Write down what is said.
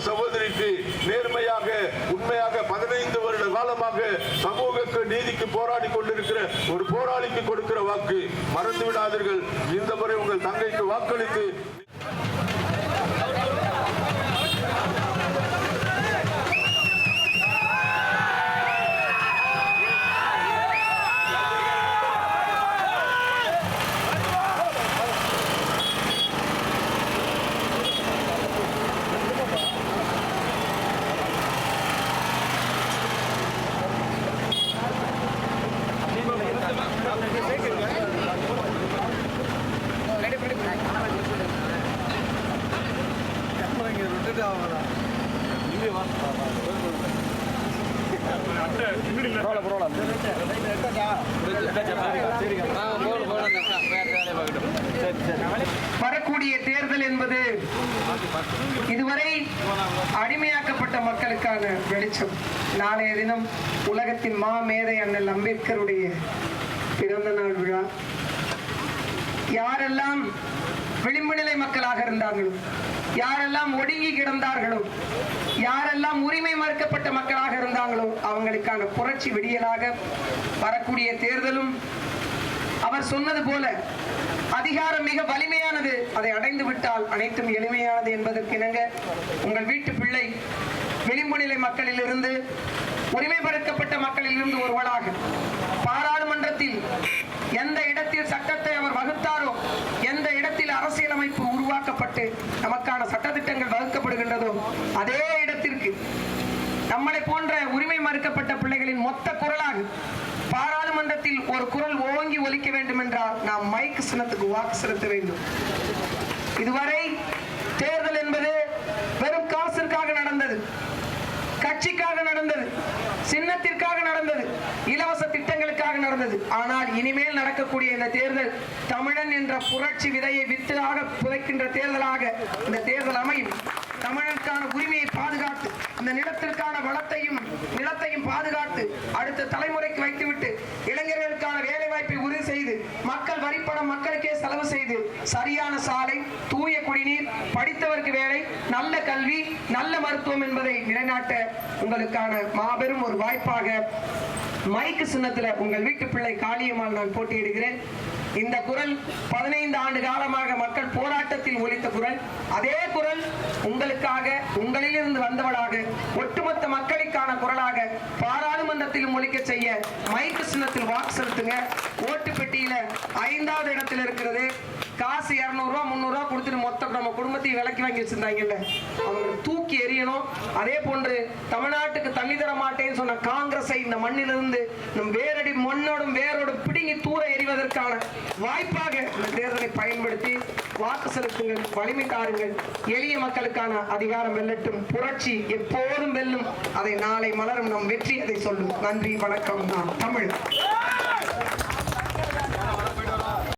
சகோதர சகோதரிக்கு நேர்மையாக உண்மையாக பதினைந்து வருட காலமாக சமூகக்கு நீதிக்கு போராடி கொண்டிருக்கிற ஒரு போராளிக்கு கொடுக்கிற வாக்கு மறந்து விடாதீர்கள் இந்த முறை உங்கள் தங்கைக்கு வாக்களித்து வரக்கூடிய தேர்தல் என்பது இதுவரை அடிமையாக்கப்பட்ட மக்களுக்கான வெளிச்சம். நாளைய தினம் உலகத்தின் மா மேதை அண்ணல் அம்பேத்கருடைய பிறந்த நாள் விழா. யாரெல்லாம் விளிம்பு நிலை மக்களாக இருந்தார்களோ யாரெல்லாம் ஒடுங்கி கிடந்தார்களோ யாரெல்லாம் உரிமை மறுக்கப்பட்ட மக்களாக இருந்தாங்களோ அவங்களுக்கான புரட்சி விடியலாக வரக்கூடிய தேர்தலும் அவர் சொன்னது போல அதிகாரம் மிக வலிமையானது. அதை அடைந்து விட்டால் அனைத்தும் எளிமையானது என்பதற்கு இணங்க உங்கள் வீட்டு பிள்ளை விளிம்பு நிலை மக்களிலிருந்து உரிமை மறுக்கப்பட்ட மக்களிலிருந்து ஒருவளாக பாராளுமன்றத்தில் எந்த இடத்தில் சட்டத்தை அவர் வகுத்தாரோ எந்த இடத்தில் அரசியலமைப்பு உருவாக்கப்பட்டு நமக்கான சட்டத்திட்டங்கள் வகுக்கப்படுகின்றதோ அதே இடத்திற்கு நம்மளை போன்ற உரிமை மறுக்கப்பட்ட பிள்ளைகளின் மொத்த குரலாக பாராளுமன்றத்தில் ஒரு குரல் ஓங்கி ஒலிக்க வேண்டும் என்றால் நாம் மைக் சின்னத்துக்கு வாக்கு செலுத்த வேண்டும். இதுவரை தேர்தல் என்பது வெறும் காசிற்காக நடந்தது கட்சிக்காக நடந்தது சின்னத்திற்காக நடந்தது இலவச திட்டங்களுக்காக நடந்தது. ஆனால் இனிமேல் நடக்கக்கூடிய இந்த தேர்தல் தமிழன் என்ற புரட்சி விதையை வித்தாக புதைக்கின்ற தேர்தலாக இந்த தேர்தல் அமையும். தமிழனுக்கான உரிமையை பாதுகாத்து இந்த நிலத்திற்கான வளத்தையும் நிலத்தையும் பாதுகாத்து அடுத்த தலைமுறைக்கு வைத்துவிட்டு இளைஞர்களுக்கான வேலை வாய்ப்பை உறுதி செய்து மக்கள் வரிப்பணம் மக்களுக்கே செலவு செய்து சரியான சாலை தூய குடிநீர் படித்தவருக்கு வேலை நல்ல கல்வி நல்ல மருத்துவம் என்பதை நிலைநாட்ட உங்களுக்கான மாபெரும் ஒரு வாய்ப்பாக மைக்கு சின்னத்துல உங்கள் வீட்டு பிள்ளை காளியம்மாள் நான் போட்டியிடுகிறேன். இந்த குரல் பதினைந்து ஆண்டு காலமாக மக்கள் போராட்டத்தில் ஒலித்த குரல். அதே குரல் உங்களுக்காக உங்களிலிருந்து வந்தவளாக ஒட்டுமொத்த மக்களுக்கான குரலாக பாராளுமன்றத்திலும் ஒழிக்க செய்ய மைக்கு சின்னத்தில் வாக்கு செலுத்துங்க. ஓட்டு பெட்டியில ஐந்தாவது இடத்தில் இருக்கிறது. காசு இரநூறுவா முந்நூறுவா கொடுத்துட்டு மொத்த நம்ம குடும்பத்தையும் விலக்கி வாங்கி வச்சிருந்தாங்கல்ல. அவங்க தூக்கி எறியணும். அதே போன்று தமிழ்நாட்டுக்கு தண்ணி தர மாட்டேன்னு சொன்ன காங்கிரஸை இந்த மண்ணிலிருந்து நம் வேரடி மண்ணோடும் வேரோடு பிடுங்கி தூர எறிவதற்கான வாய்ப்பாக இந்த தேர்தலை பயன்படுத்தி வாக்கு செலுத்துங்கள் வலிமை தாருங்கள். எளிய மக்களுக்கான அதிகாரம் வெல்லட்டும். புரட்சி எப்போதும் வெல்லும். அதை நாளை மலரும் நம் வெற்றி அதை சொல்லும். நன்றி வணக்கம். நான் தமிழ்.